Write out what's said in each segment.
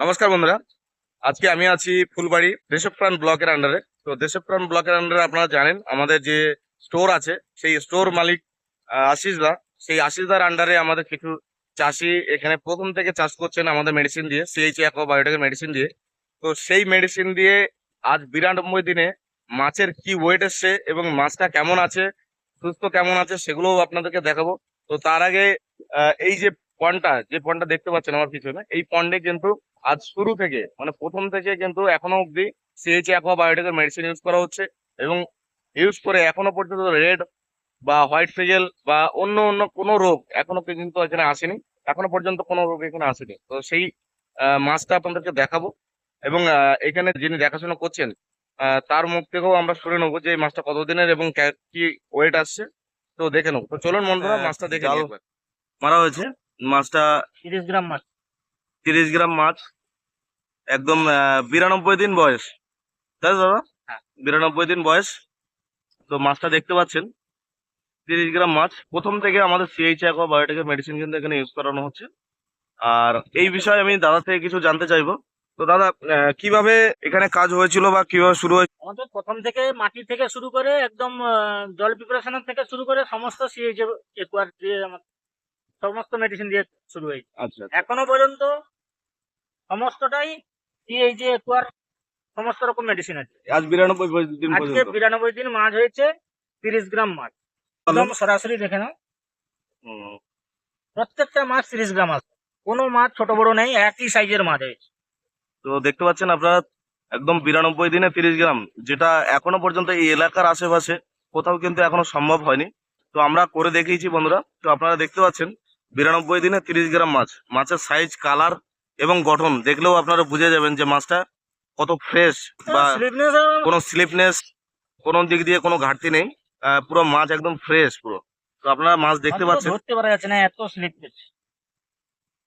নমস্কার বন্ধুরা। আজকে আমি আছি ফুলবাড়ি দেশপ্রাণ ব্লকের আন্ডারে তো দেশপ্রাণ ব্লকের আন্ডারে আপনারা জানেন আমাদের যে স্টোর আছে সেই স্টোর মালিক আহ, আশিস দা সেই আশিস দার আন্ডারে আমাদের কিছু চাষি এখানে প্রথম থেকে চাষ করছেন আমাদের মেডিসিন দিয়ে সিএইচ অ্যাকো বায়োটেকের মেডিসিন দিয়ে। তো সেই মেডিসিন দিয়ে আজ বিরানব্বই দিনে মাছের কি ওয়েট এসছে এবং মাছটা কেমন আছে সুস্থ কেমন আছে সেগুলোও আপনাদেরকে দেখাবো। তো তার আগে এই যে পন্ডটা যে পন্ডটা দেখতে পাচ্ছেন আমার পিছনে এই পন্ডে কিন্তু আজ শুরু থেকে মানে প্রথম থেকে কিন্তু এখনও অব্দি সিএইচ অ্যাকোয়া বায়োটিকের মেডিসিন ইউজ করা হচ্ছে এবং ইউজ করে এখনও পর্যন্ত রেড বা হোয়াইট ফিজেল বা অন্য অন্য কোনো রোগ এখনও কিন্তু এখানে আসেনি। এখনও পর্যন্ত কোনো রোগ এখানে আসেনি। তো সেই মাছটা আপনাদেরকে দেখাবো এবং এখানে যিনি দেখাশোনা করছেন তার মুখ থেকেও আমরা শুনে নেব যে এই মাছটা কতদিনের এবং কি ওয়েট আসছে। তো দেখে নেব। তো চলুন বন্ধুরা হ্যাঁ, মাছটা দেখে জাল নিই মারা হয়েছে। মাছটা তিরিশ গ্রাম মাছ। তিরিশ গ্রাম মাছ। একদম বিরানব্বই দিন বয়স। তাই দাদা? হ্যাঁ। বিরানব্বই দিন বয়স। তো মাছটা দেখতে পাচ্ছেন। তিরিশ গ্রাম মাছ। প্রথম থেকে আমাদের সিএইচ অ্যাকোয়া বায়োটেকের মেডিসিন কিন্তু এখানে ইউজ করানো হচ্ছে। আর এই বিষয়ে আমি দাদা থেকে কিছু জানতে চাইব। তো দাদা কীভাবে এখানে কাজ হয়েছিল বা কীভাবে শুরু হয়েছিল? আমাদের প্রথম থেকে মাটি থেকে শুরু করে একদম জল প্রিপারেশনের থেকে শুরু করে সমস্ত সিএইচ দিয়ে আমার সমস্ত মেডিসিন দিয়ে শুরু হয়েছে। আচ্ছা এখনও পর্যন্ত সমস্তটাই সিএইচ একুয়ার সমস্ত রকম মেডিসিন আছে। আজ বিরানব্বই দিন আজকে বিরানব্বই দিন মাছ হয়েছে তিরিশ গ্রাম মাছ। একদম সরাসরি দেখে নাও। প্রত্যেকটা মাছ তিরিশ গ্রাম আছে। কোনো মাছ ছোট বড় নেই একই সাইজের মাছ হয়েছে। তো দেখতে পাচ্ছেন আপনারা একদম বিরানব্বই দিনে তিরিশ গ্রাম যেটা এখনও পর্যন্ত এই এলাকার আশেপাশে কোথাও কিন্তু এখনও সম্ভব হয়নি। তো আমরা করে দেখিয়েছি বন্ধুরা। তো আপনারা দেখতে পাচ্ছেন বিরানব্বই দিনে তিরিশ গ্রাম মাছ। মাছের সাইজ কালার এবং গঠন দেখলেও আপনারা বুঝে যাবেন যে মাছটা কত ফ্রেশ বা কোনো স্লিপনেস কোনো দিক দিয়ে কোনো ঘাটতি নেই। পুরো মাছ একদম ফ্রেশ পুরো। তো আপনারা মাছ দেখতে পাচ্ছেন। ধরতে পারা যাচ্ছে না এত স্লিপ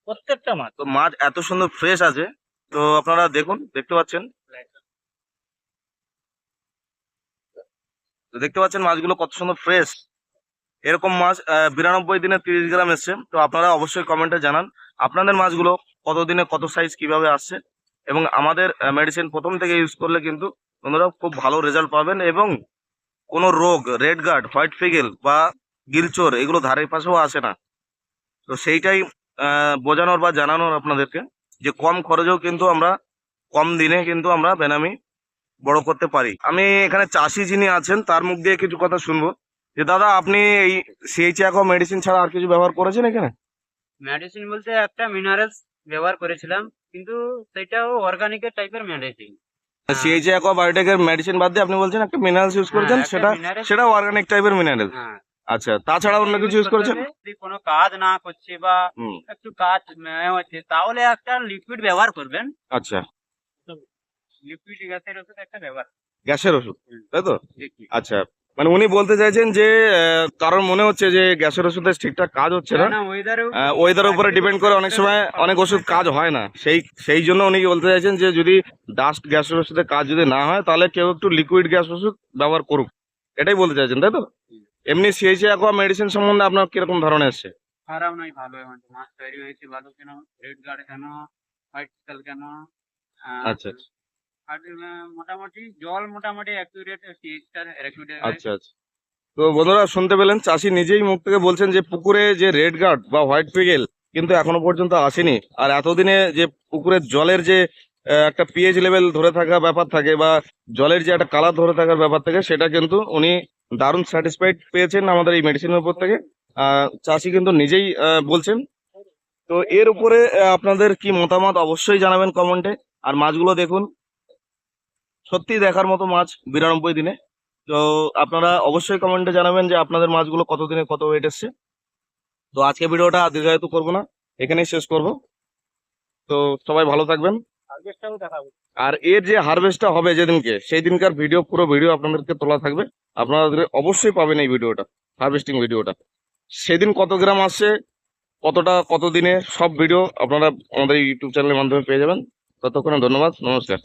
প্রত্যেকটা মাছ। তো মাছ এত সুন্দর ফ্রেশ আছে। তো আপনারা দেখুন দেখতে পাচ্ছেন। তো দেখতে পাচ্ছেন মাছগুলো কত সুন্দর ফ্রেশ এরকম মাছ বিরানব্বই দিনে তিরিশ গ্রাম এসছে। তো আপনারা অবশ্যই কমেন্টে জানান, আপনাদের মাছগুলো কত দিনে কত সাইজ কীভাবে আসছে? এবং আমাদের মেডিসিন প্রথম থেকে ইউজ করলে কিন্তু বন্ধুরা খুব ভালো রেজাল্ট পাবেন এবং কোনো রোগ রেড গার্ড হোয়াইট ফিগেল বা গিলচোর এগুলো ধারে পাশেও আসে না। তো সেইটাই বোঝানোর বা জানানোর আপনাদেরকে যে কম খরচেও কিন্তু আমরা, কম দিনে কিন্তু আমরা বেনামি বড় করতে পারি। আমি এখানে চাষি যিনি আছেন, তার মুখ দিয়ে কিছু কথা শুনব। যে দাদা আপনি এই সিএইচ অ্যাকো মেডিসিন ছাড়া আর কিছু ব্যবহার করেছেন এখানে? মেডিসিন বলতে একটা মিনারেলস ব্যবহার করেছিলাম কিন্তু সেটাও অর্গানিকের টাইপের মেডিসিন হ্যাঁ। সিএইচ অ্যাকো বায়োটেকের মেডিসিন বাদ দিয়ে আপনি বলছেন একটা মিনারেলস ইউজ করেছেন হ্যাঁ, সেটা সেটা অর্গানিক টাইপের মিনারেল হ্যাঁ। আচ্ছা তাছাড়া অন্য কিছু ইউজ করেছেন? যদি কোনো কাজ না করছে বা একটু কাজ হচ্ছে তাহলে একটা লিকুইড ব্যবহার করবেন। আচ্ছা। লিকুইড গ্যাসের ওষুধ একটা ব্যবহার। গ্যাসের ওষুধ তাই তো? আচ্ছা। মানে উনি বলতে চাইছেন যে কারণ মনে হচ্ছে যে গ্যাসের ওষুধের ঠিকঠাক কাজ হচ্ছে না। না ওয়েদারেও ওয়েদার উপরে ডিপেন্ড করে অনেক সময় অনেক ওষুধ কাজ হয় না। সেই সেই জন্য উনি বলতে চাইছেন যে যদি ডাস্ট গ্যাসের ওষুধের কাজ যদি না হয় তাহলে কেউ একটু লিকুইড গ্যাস ওষুধ ব্যবহার করুক। এটাই বলতে চাইছেন তাই তো? এমনি সিএইচি অ্যাকোয়া মেডিসিন সম্বন্ধে আপনার কীরকম ধারণা এসছে? খারাপ নয় ভালো এখন মাছ তৈরি হয়েছে ভালো কেন? রেড গার্ড কেন? হোয়াইট কেন? আচ্ছা আচ্ছা। আচ্ছা আচ্ছা। তো বন্ধুরা, শুনতে পেলেন, চাষি নিজেই মুখ থেকে বলছেন যে পুকুরে যে রেড গার্ড বা হোয়াইট পিগেল কিন্তু এখনও পর্যন্ত আসেনি। আর এতদিনে যে পুকুরের জলের যে একটা পিএইচ লেভেল ধরে থাকা ব্যাপার থাকে বা জলের যে একটা কালার ধরে থাকার ব্যাপার থাকে, সেটা কিন্তু উনি দারুণ স্যাটিসফাইড পেয়েছেন আমাদের এই মেডিসিনের উপর থেকে। চাষি কিন্তু নিজেই বলছেন। তো এর উপরে আপনাদের কি মতামত অবশ্যই জানাবেন কমেন্টে আর মাছগুলো দেখুন সত্যি দেখার মতো মাছ বিরানব্বই দিনে। তো আপনারা অবশ্যই কমেন্টে জানাবেন যে আপনাদের মাছগুলো কত দিনে কত ওয়েট এসছে। তো আজকে ভিডিওটা দীর্ঘায়িত করব না এখানেই শেষ করব। তো সবাই ভালো থাকবেন। আর এর যে হারভেস্টটা হবে যেদিনকে সেই দিনকার ভিডিও পুরো ভিডিও আপনাদেরকে তোলা থাকবে। আপনারা অবশ্যই পাবেন এই ভিডিওটা হারভেস্টিং ভিডিওটা সেদিন কত গ্রাম আসছে কতটা কত দিনে সব ভিডিও আপনারা আমাদের ইউটিউব চ্যানেলের মাধ্যমে পেয়ে যাবেন। ততক্ষণে ধন্যবাদ নমস্কার।